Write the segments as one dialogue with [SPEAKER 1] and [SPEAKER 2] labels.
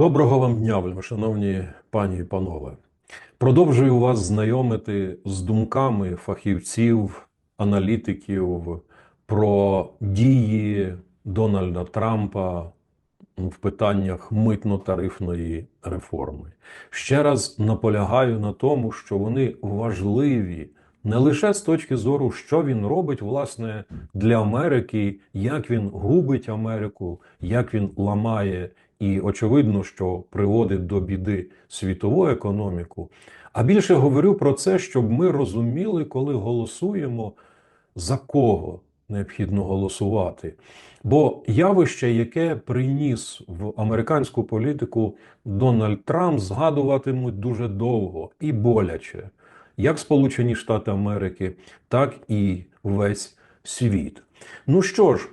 [SPEAKER 1] Доброго вам дня, шановні пані і панове. Продовжую вас знайомити з думками фахівців, аналітиків про дії Дональда Трампа в питаннях митно-тарифної реформи. Ще раз наполягаю на тому, що вони важливі не лише з точки зору, що він робить власне для Америки, як він губить Америку, як він ламає і очевидно, що приводить до біди світову економіку. А більше говорю про це, щоб ми розуміли, коли голосуємо, за кого необхідно голосувати. Бо явище, яке приніс в американську політику Дональд Трамп, згадуватимуть дуже довго і боляче, як Сполучені Штати Америки, так і весь світ. Ну що ж,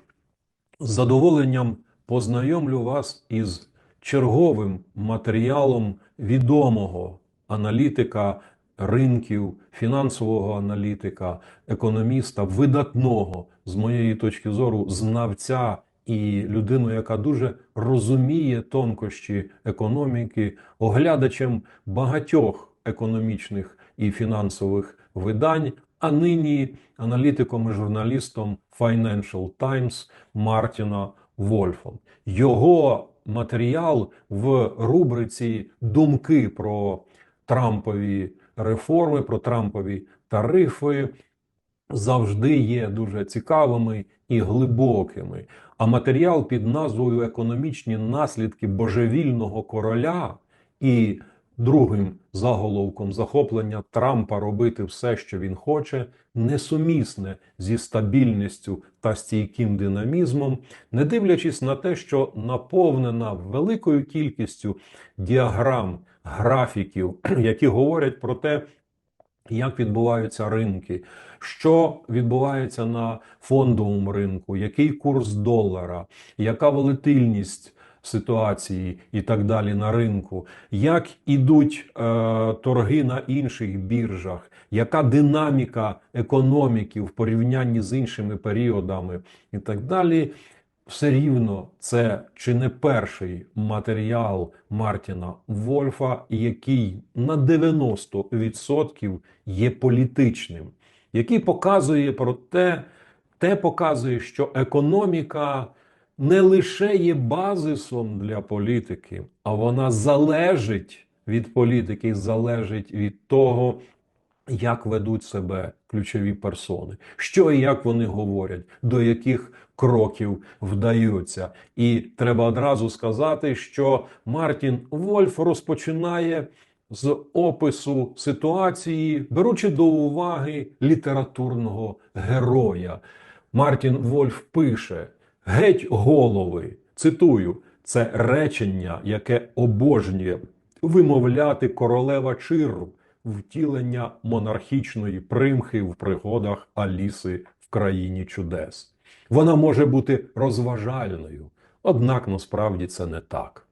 [SPEAKER 1] з задоволенням познайомлю вас із черговим матеріалом відомого аналітика ринків, фінансового аналітика, економіста, видатного, з моєї точки зору, знавця і людину, яка дуже розуміє тонкощі економіки, оглядачем багатьох економічних і фінансових видань. А нині аналітиком і журналістом Financial Times Мартіна Вольфом. Його матеріал в рубриці Думки про Трампові реформи, про Трампові тарифи завжди є дуже цікавими і глибокими. А матеріал під назвою Економічні наслідки божевільного короля і другим заголовком захоплення Трампа робити все, що він хоче, несумісне зі стабільністю та стійким динамізмом, не дивлячись на те, що наповнена великою кількістю діаграм, графіків, які говорять про те, як відбуваються ринки, що відбувається на фондовому ринку, який курс долара, яка волатильність ситуації і так далі на ринку, як ідуть е, торги на інших біржах, яка динаміка економіки в порівнянні з іншими періодами, і так далі. Все рівно це чи не перший матеріал Мартіна Вольфа, який на 90% є політичним, який показує про те, те показує, що економіка не лише є базисом для політики, а вона залежить від політики, залежить від того, як ведуть себе ключові персони, що і як вони говорять, до яких кроків вдаються. І треба одразу сказати, що Мартін Вольф розпочинає з опису ситуації, беручи до уваги літературного героя. Мартін Вольф пише: Геть голови, цитую, це речення, яке обожнює вимовляти королева Чиру, втілення монархічної примхи в пригодах Аліси в країні чудес. Вона може бути розважальною, однак насправді це не так.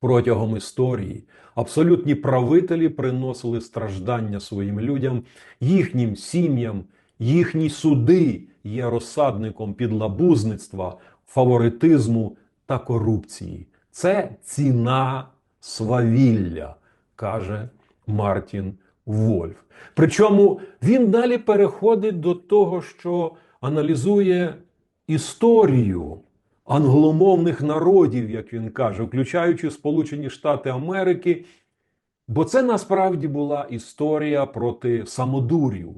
[SPEAKER 1] Протягом історії абсолютні правителі приносили страждання своїм людям, їхнім сім'ям, їхні суди є розсадником підлабузництва, фаворитизму та корупції. Це ціна свавілля, каже Мартін Вольф. Причому він далі переходить до того, що аналізує історію англомовних народів, як він каже, включаючи Сполучені Штати Америки. Бо це насправді була історія проти самодурів,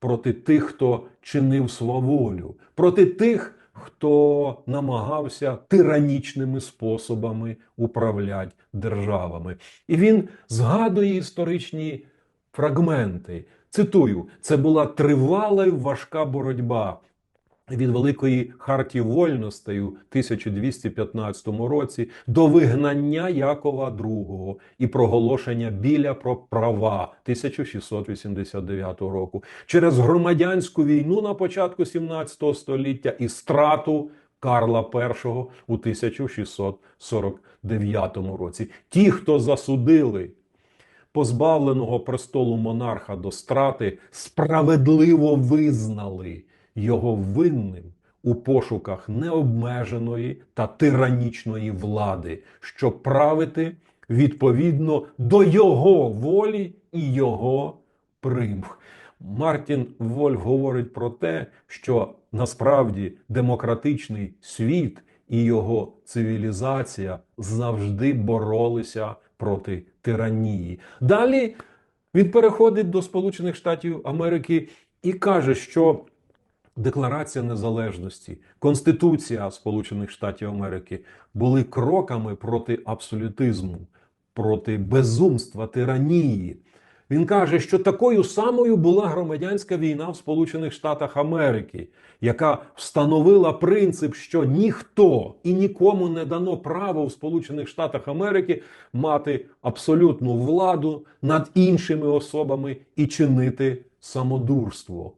[SPEAKER 1] проти тих, хто чинив сваволю, проти тих, хто намагався тиранічними способами управляти державами. І він згадує історичні фрагменти. Цитую: це була тривала і важка боротьба. Від Великої хартії вольностей у 1215 році до вигнання Якова II і проголошення біля про права 1689 року через громадянську війну на початку 17 століття і страту Карла І у 1649 році. Ті, хто засудили позбавленого престолу монарха до страти, справедливо визнали його винним у пошуках необмеженої та тиранічної влади, щоб правити відповідно до його волі і його примх. Мартін Вольф говорить про те, що насправді демократичний світ і його цивілізація завжди боролися проти тиранії. Далі він переходить до Сполучених Штатів Америки і каже, що Декларація незалежності, Конституція Сполучених Штатів Америки були кроками проти абсолютизму, проти безумства, тиранії. Він каже, що такою самою була громадянська війна в Сполучених Штатах Америки, яка встановила принцип, що ніхто і нікому не дано право в Сполучених Штатах Америки мати абсолютну владу над іншими особами і чинити самодурство.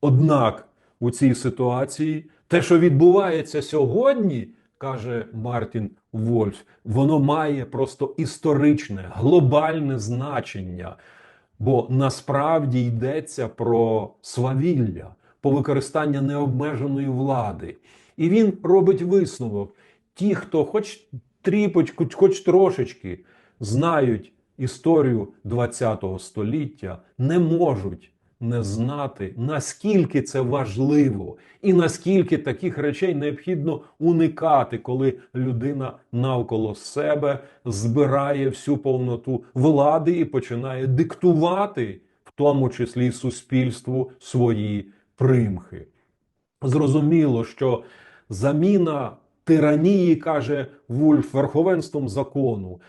[SPEAKER 1] Однак у цій ситуації те, що відбувається сьогодні, каже Мартін Вольф, воно має просто історичне, глобальне значення. Бо насправді йдеться про свавілля, по використання необмеженої влади. І він робить висновок: ті, хто хоч тріпочку, хоч трошечки знають історію ХХ століття, не можуть не знати, наскільки це важливо, і наскільки таких речей необхідно уникати, коли людина навколо себе збирає всю повноту влади і починає диктувати, в тому числі суспільству, свої примхи. Зрозуміло, що заміна тиранії, каже Вульф, верховенством закону.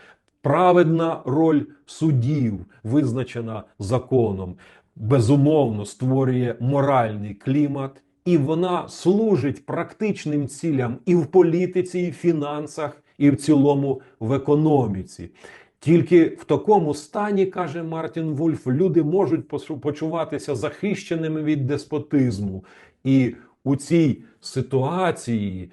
[SPEAKER 1] Праведна роль судів визначена законом безумовно створює моральний клімат, і вона служить практичним цілям і в політиці, і в фінансах, і в цілому в економіці. Тільки в такому стані, каже Мартін Вульф, люди можуть почуватися захищеними від деспотизму. І у цій ситуації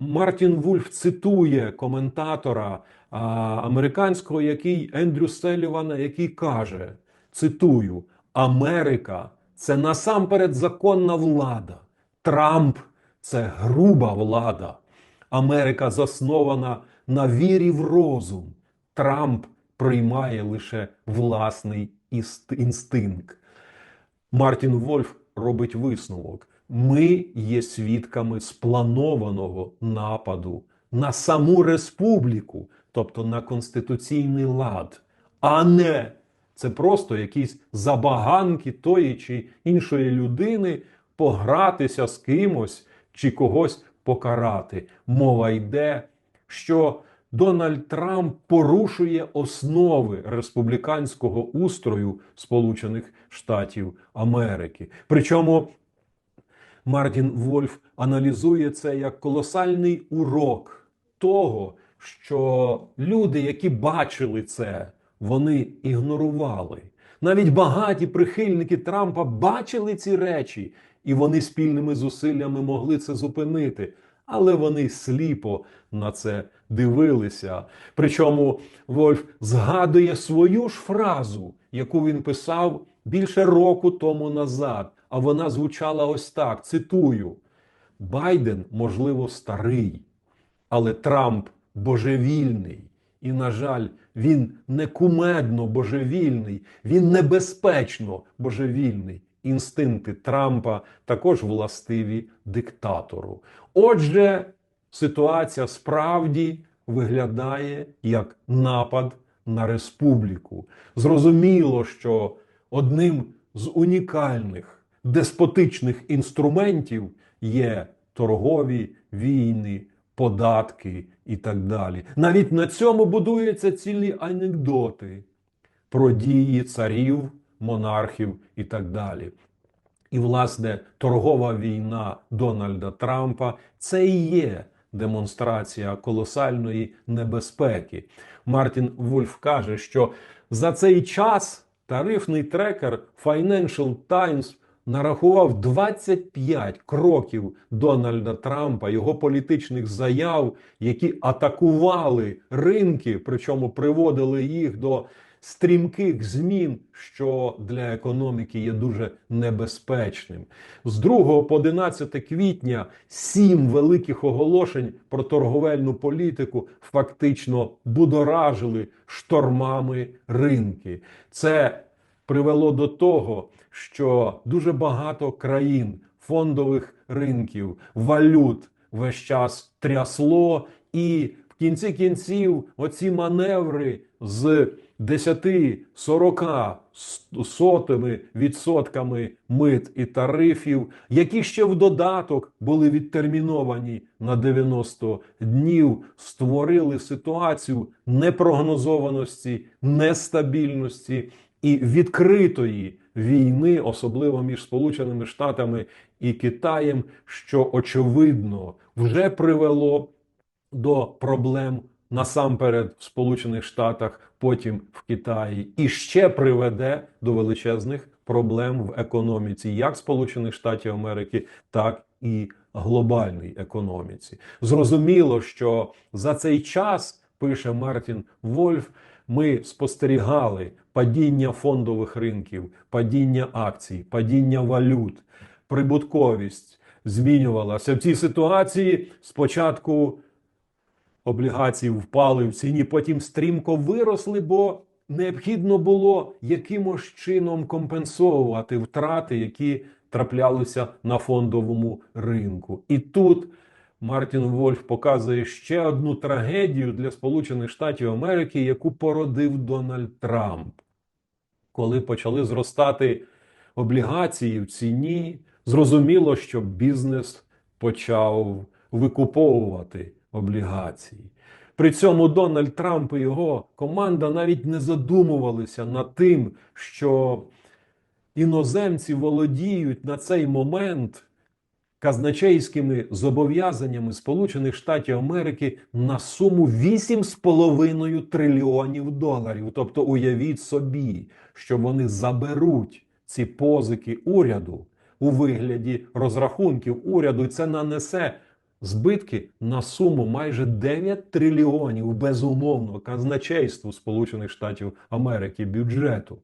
[SPEAKER 1] Мартін Вульф цитує коментатора а, американського, який Ендрю Селівана, який каже: цитую: Америка це насамперед законна влада. Трамп це груба влада. Америка заснована на вірі в розум. Трамп приймає лише власний інстинкт. Мартін Вольф робить висновок: ми є свідками спланованого нападу на саму республіку, тобто на конституційний лад, а не це просто якісь забаганки тої чи іншої людини погратися з кимось чи когось покарати. Мова йде, що Дональд Трамп порушує основи республіканського устрою Сполучених Штатів Америки. Причому Мартін Вольф аналізує це як колосальний урок того, що люди, які бачили це, вони ігнорували. Навіть багаті прихильники Трампа бачили ці речі, і вони спільними зусиллями могли це зупинити. Але вони сліпо на це дивилися. Причому Вольф згадує свою ж фразу, яку він писав більше року тому назад. А вона звучала ось так: цитую: Байден, можливо, старий, але Трамп божевільний. І, на жаль, він не кумедно божевільний, він небезпечно божевільний. Інстинкти Трампа також властиві диктатору. Отже, ситуація справді виглядає як напад на республіку. Зрозуміло, що одним з унікальних деспотичних інструментів є торгові війни податки і так далі. Навіть на цьому будуються цілі анекдоти про дії царів, монархів і так далі. І, власне, торгова війна Дональда Трампа це і є демонстрація колосальної небезпеки. Мартін Вульф каже, що за цей час тарифний трекер Financial Times нарахував 25 кроків Дональда Трампа, його політичних заяв, які атакували ринки, причому приводили їх до стрімких змін, що для економіки є дуже небезпечним. З 2 по 11 квітня сім великих оголошень про торговельну політику фактично будоражили штормами ринки. Це привело до того, що дуже багато країн, фондових ринків, валют весь час трясло, і в кінці кінців оці маневри з 10, 40, сотими відсотками мит і тарифів, які ще в додаток були відтерміновані на 90 днів, створили ситуацію непрогнозованості, нестабільності і відкритої війни, особливо між Сполученими Штатами і Китаєм, що очевидно вже привело до проблем насамперед в Сполучених Штатах, потім в Китаї, і ще приведе до величезних проблем в економіці, як Сполучених Штатів Америки, так і глобальній економіці. Зрозуміло, що за цей час пише Мартін Вольф. Ми спостерігали падіння фондових ринків, падіння акцій, падіння валют, прибутковість змінювалася в цій ситуації. Спочатку облігації впали в ціні, потім стрімко виросли, бо необхідно було якимось чином компенсовувати втрати, які траплялися на фондовому ринку. І тут Мартін Вольф показує ще одну трагедію для Сполучених Штатів Америки, яку породив Дональд Трамп. Коли почали зростати облігації в ціні, зрозуміло, що бізнес почав викуповувати облігації. При цьому Дональд Трамп і його команда навіть не задумувалися над тим, що іноземці володіють на цей момент казначейськими зобов'язаннями Сполучених Штатів Америки на суму 8,5 трильйонів доларів. Тобто, уявіть собі, що вони заберуть ці позики уряду у вигляді розрахунків уряду, і це нанесе збитки на суму майже 9 трильйонів безумовно казначейству Сполучених Штатів Америки бюджету.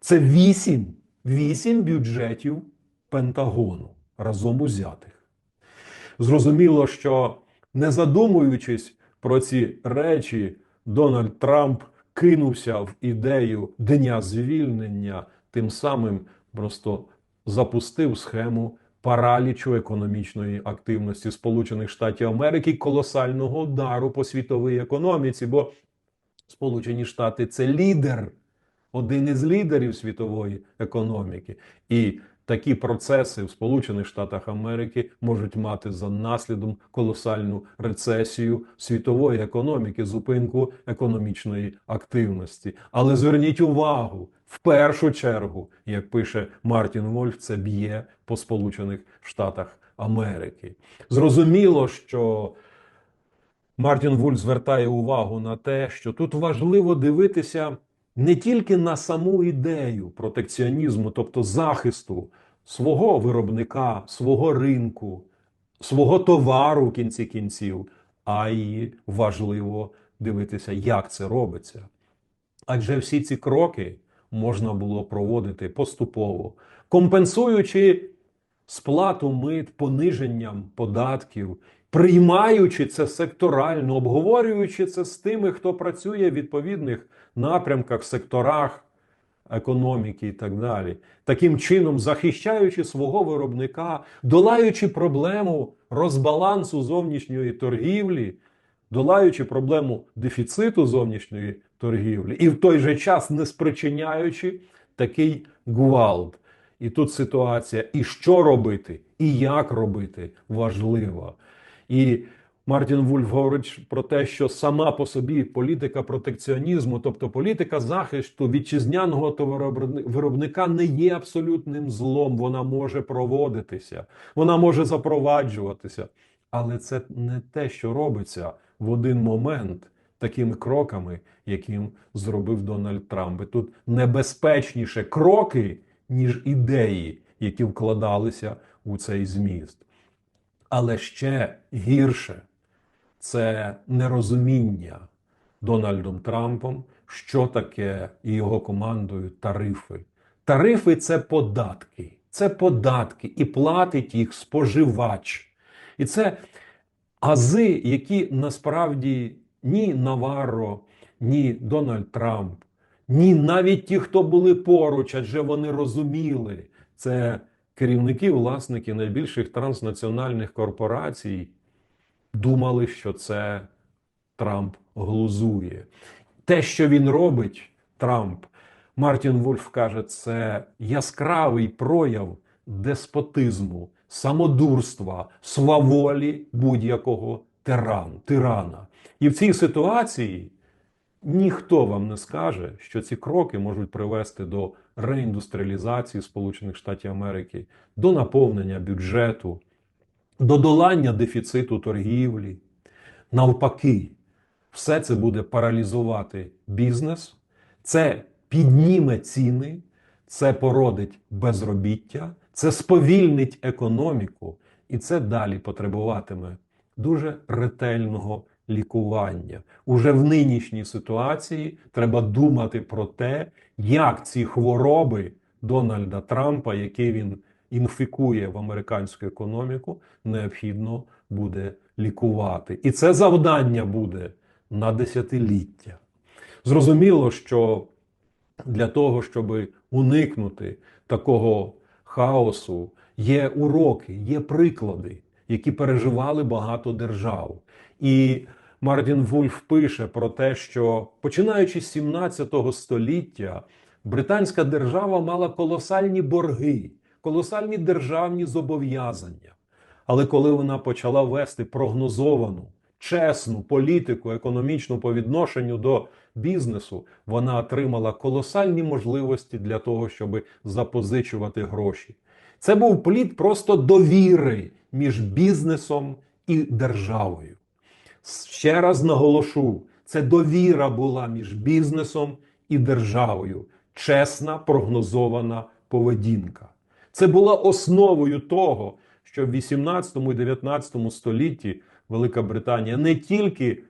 [SPEAKER 1] Це 8, 8 бюджетів Пентагону разом узятих. Зрозуміло, що не задумуючись про ці речі, Дональд Трамп кинувся в ідею дня звільнення, тим самим просто запустив схему паралічу економічної активності Сполучених Штатів Америки, колосального удару по світовій економіці, бо Сполучені Штати це лідер, один із лідерів світової економіки. І такі процеси в Сполучених Штатах Америки можуть мати за наслідом колосальну рецесію світової економіки, зупинку економічної активності. Але зверніть увагу, в першу чергу, як пише Мартін Вольф, це б'є по Сполучених Штатах Америки. Зрозуміло, що Мартін Вульф звертає увагу на те, що тут важливо дивитися не тільки на саму ідею протекціонізму, тобто захисту свого виробника, свого ринку, свого товару в кінці кінців, а й важливо дивитися, як це робиться. Адже всі ці кроки можна було проводити поступово, компенсуючи сплату мит, пониженням податків, приймаючи це секторально, обговорюючи це з тими, хто працює в відповідних напрямках, секторах економіки і так далі. Таким чином, захищаючи свого виробника, долаючи проблему розбалансу зовнішньої торгівлі, долаючи проблему дефіциту зовнішньої торгівлі, і в той же час не спричиняючи такий гвалт. І тут ситуація, і що робити, і як робити важлива. І Мартін Вульф говорить про те, що сама по собі політика протекціонізму, тобто політика захисту вітчизняного товаровиробника, не є абсолютним злом. Вона може проводитися, вона може запроваджуватися. Але це не те, що робиться в один момент такими кроками, яким зробив Дональд Трамп. І Тут небезпечніше кроки, ніж ідеї, які вкладалися у цей зміст. Але ще гірше це нерозуміння Дональдом Трампом, що таке і його командою тарифи. Тарифи це податки. Це податки, і платить їх споживач. І це ази, які насправді ні Наварро, ні Дональд Трамп, ні навіть ті, хто були поруч, адже вони розуміли, це керівники, власники найбільших транснаціональних корпорацій думали, що це Трамп глузує. Те, що він робить, Трамп, Мартін Вульф каже, це яскравий прояв деспотизму, самодурства, сваволі будь-якого тиран, тирана. І в цій ситуації ніхто вам не скаже, що ці кроки можуть привести до реіндустріалізації Сполучених Штатів Америки, до наповнення бюджету, до долання дефіциту торгівлі. Навпаки, все це буде паралізувати бізнес, це підніме ціни, це породить безробіття, це сповільнить економіку, і це далі потребуватиме дуже ретельного лікування. Уже в нинішній ситуації треба думати про те, як ці хвороби Дональда Трампа, які він інфікує в американську економіку, необхідно буде лікувати. І це завдання буде на десятиліття. Зрозуміло, що для того, щоб уникнути такого хаосу, є уроки, є приклади, які переживали багато держав. І Мартін Вульф пише про те, що починаючи з 17 століття, британська держава мала колосальні борги, колосальні державні зобов'язання. Але коли вона почала вести прогнозовану, чесну політику економічну по відношенню до бізнесу, вона отримала колосальні можливості для того, щоб запозичувати гроші. Це був плід просто довіри між бізнесом і державою. Ще раз наголошу: це довіра була між бізнесом і державою, чесна прогнозована поведінка. Це була основою того, що в 18 і 19 столітті Велика Британія не тільки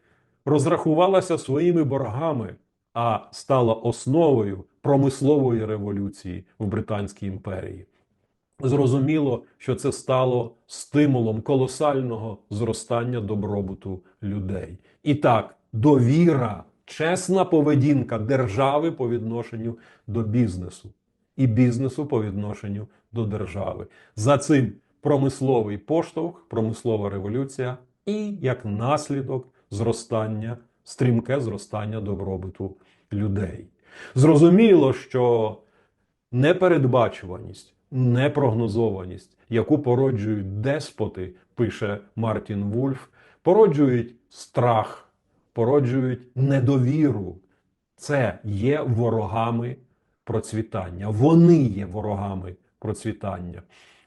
[SPEAKER 1] розрахувалася своїми боргами, а стала основою промислової революції в Британській імперії. Зрозуміло, що це стало стимулом колосального зростання добробуту людей. І так, довіра, чесна поведінка держави по відношенню до бізнесу і бізнесу по відношенню до держави. За цим промисловий поштовх, промислова революція і як наслідок зростання, стрімке зростання добробуту людей. Зрозуміло, що непередбачуваність, непрогнозованість, яку породжують деспоти, пише Мартін Вульф, породжують страх, породжують недовіру. Це є ворогами процвітання. Вони є ворогами процвітання.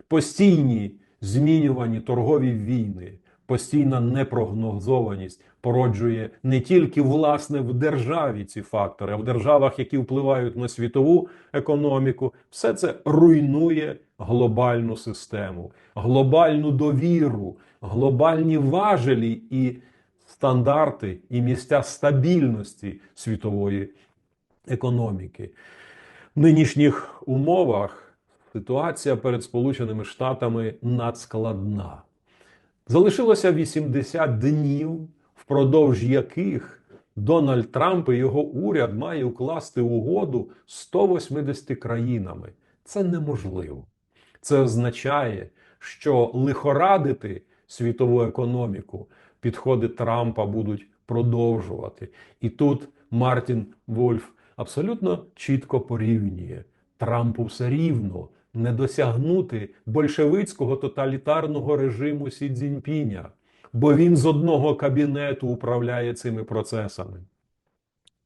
[SPEAKER 1] Постійні змінювані торгові війни, постійна непрогнозованість породжує не тільки власне в державі ці фактори, а в державах, які впливають на світову економіку, все це руйнує глобальну систему, глобальну довіру, глобальні важелі і стандарти, і місця стабільності світової економіки. Нинішніх умовах ситуація перед Сполученими Штатами надскладна. Залишилося 80 днів, впродовж яких Дональд Трамп і його уряд має укласти угоду 180 країнами. Це неможливо. Це означає, що лихорадити світову економіку підходи Трампа будуть продовжувати. І тут Мартін Вольф абсолютно чітко порівнює Трампу все рівно не досягнути большевицького тоталітарного режиму Сі Цзіньпіня, бо він з одного кабінету управляє цими процесами.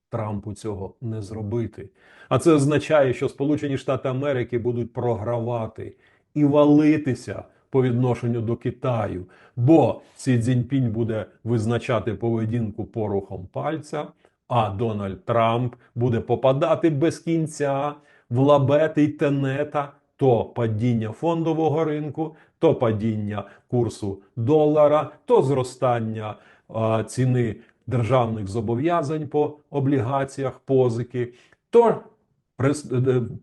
[SPEAKER 1] Трампу цього не зробити. А це означає, що Сполучені Штати Америки будуть програвати і валитися по відношенню до Китаю, бо Сі Цзіньпінь буде визначати поведінку порухом пальця, а Дональд Трамп буде попадати без кінця в лабети й тенета то падіння фондового ринку, то падіння курсу долара, то зростання а, ціни державних зобов'язань по облігаціях, позики, то е,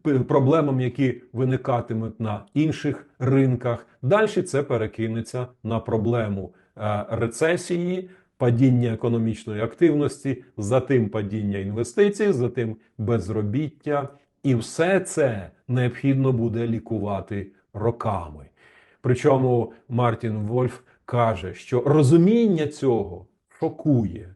[SPEAKER 1] п- проблемам, які виникатимуть на інших ринках. Далі це перекинеться на проблему е, рецесії, падіння економічної активності, затим падіння інвестицій, затим безробіття. І все це необхідно буде лікувати роками. Причому Мартін Вольф каже, що розуміння цього шокує.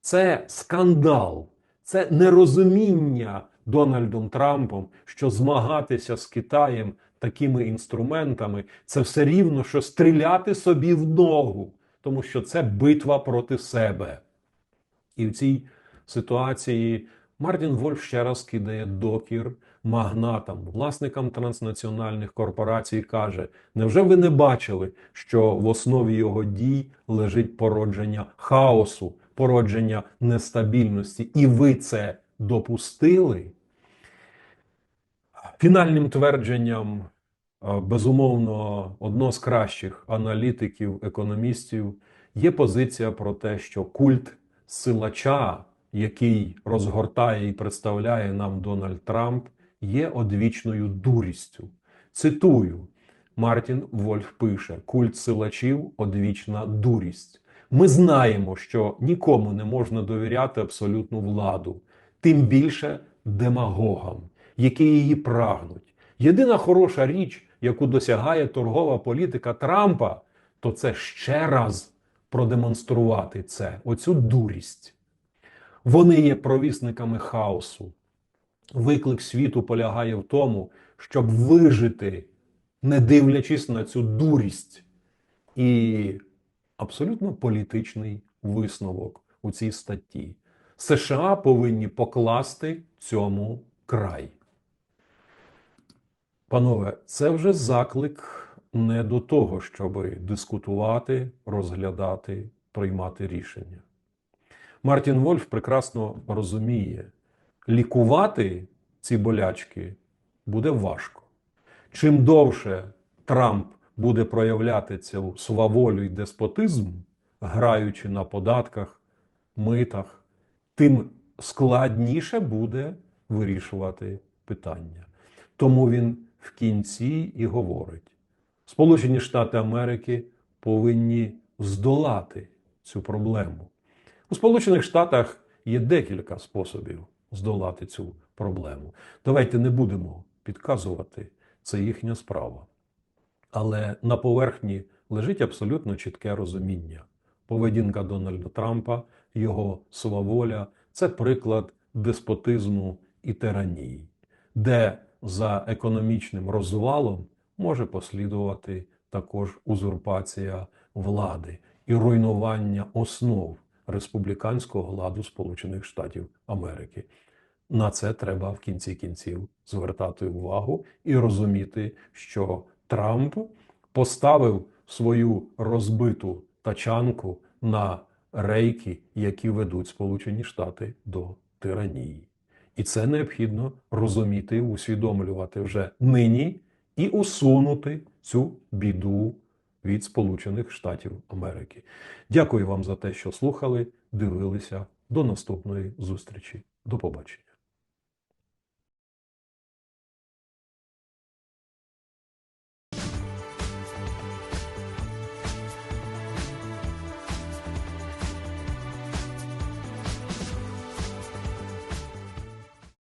[SPEAKER 1] Це скандал, це нерозуміння Дональдом Трампом, що змагатися з Китаєм такими інструментами це все рівно, що стріляти собі в ногу, тому що це битва проти себе. І в цій ситуації Мартін Вольф ще раз кидає докір магнатам, власникам транснаціональних корпорацій, каже: невже ви не бачили, що в основі його дій лежить породження хаосу, породження нестабільності, і ви це допустили? Фінальним твердженням, безумовно, одного з кращих аналітиків, економістів є позиція про те, що культ силача, який розгортає і представляє нам Дональд Трамп, є одвічною дурістю. Цитую, Мартін Вольф пише: культ силачів одвічна дурість. Ми знаємо, що нікому не можна довіряти абсолютну владу, тим більше демагогам, які її прагнуть. Єдина хороша річ, яку досягає торгова політика Трампа, то це ще раз продемонструвати це, оцю дурість. Вони є провісниками хаосу. Виклик світу полягає в тому, щоб вижити, не дивлячись на цю дурість. І абсолютно політичний висновок у цій статті. США повинні покласти цьому край. Панове, це вже заклик не до того, щоб дискутувати, розглядати, приймати рішення. Мартін Вольф прекрасно розуміє, лікувати ці болячки буде важко. Чим довше Трамп буде проявляти цю сваволю і деспотизм, граючи на податках, митах, тим складніше буде вирішувати питання. Тому він в кінці і говорить: Сполучені Штати Америки повинні здолати цю проблему. У Сполучених Штатах є декілька способів здолати цю проблему. Давайте не будемо підказувати, це їхня справа. Але на поверхні лежить абсолютно чітке розуміння. Поведінка Дональда Трампа, його сваволя це приклад деспотизму і тиранії, де за економічним розвалом може послідувати також узурпація влади і руйнування основ республіканського ладу Сполучених Штатів Америки. На це треба в кінці кінців звертати увагу і розуміти, що Трамп поставив свою розбиту тачанку на рейки, які ведуть Сполучені Штати до тиранії. І це необхідно розуміти, усвідомлювати вже нині і усунути цю біду від Сполучених Штатів Америки. Дякую вам за те, що слухали, дивилися. До наступної зустрічі. До побачення.